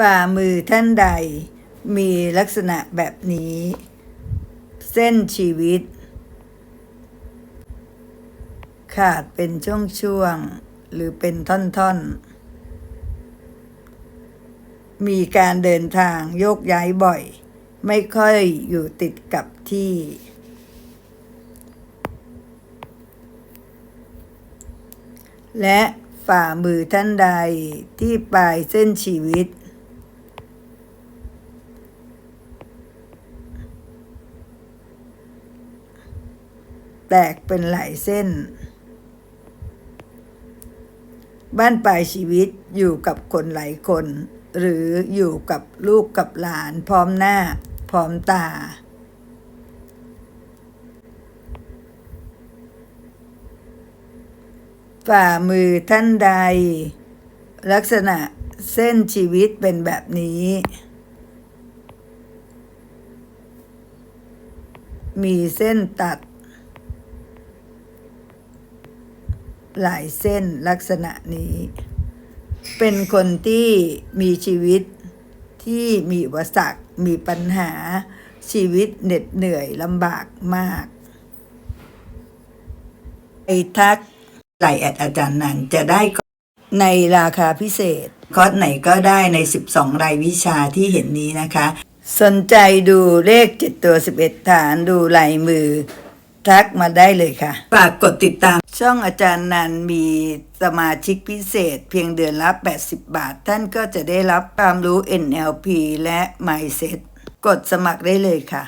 ฝ่ามือท่านใด มีลักษณะแบบนี้ เส้นชีวิต ขาดเป็นช่วงๆ หรือเป็นท่อนๆ มีการเดินทางโยกย้ายบ่อย ไม่ค่อยอยู่ติดกับที่และฝ่ามือท่านใดที่ปลายเส้นชีวิต แตกเป็นหลายเส้น บ้านปลายชีวิตอยู่กับคนหลายคน หรืออยู่กับลูกกับหลานพร้อมหน้า พร้อมตา ฝ่ามือท่านใด ลักษณะเส้นชีวิตเป็นแบบนี้ มีเส้นตัด หลายเส้นลักษณะนี้ เป็นคนที่มีชีวิตที่มีอุปสรรคมีปัญหาชีวิตเหน็ดเหนื่อยลำบากมากไอทักไหลแอดอาจารย์นันจะได้ในราคาพิเศษ คอร์สไหนก็ได้ใน 12 รายวิชาที่เห็นนี้นะคะ สนใจดูเลข 7 ตัว 11 ฐานดูลายมือ ทักมาได้เลยค่ะ ฝากกดติดตาม ช่องอาจารย์นันมีสมาชิกพิเศษ เพียงเดือนละ 80 บาท ท่านก็จะได้รับความรู้ NLP และ Mindset กดสมัครได้เลยค่ะ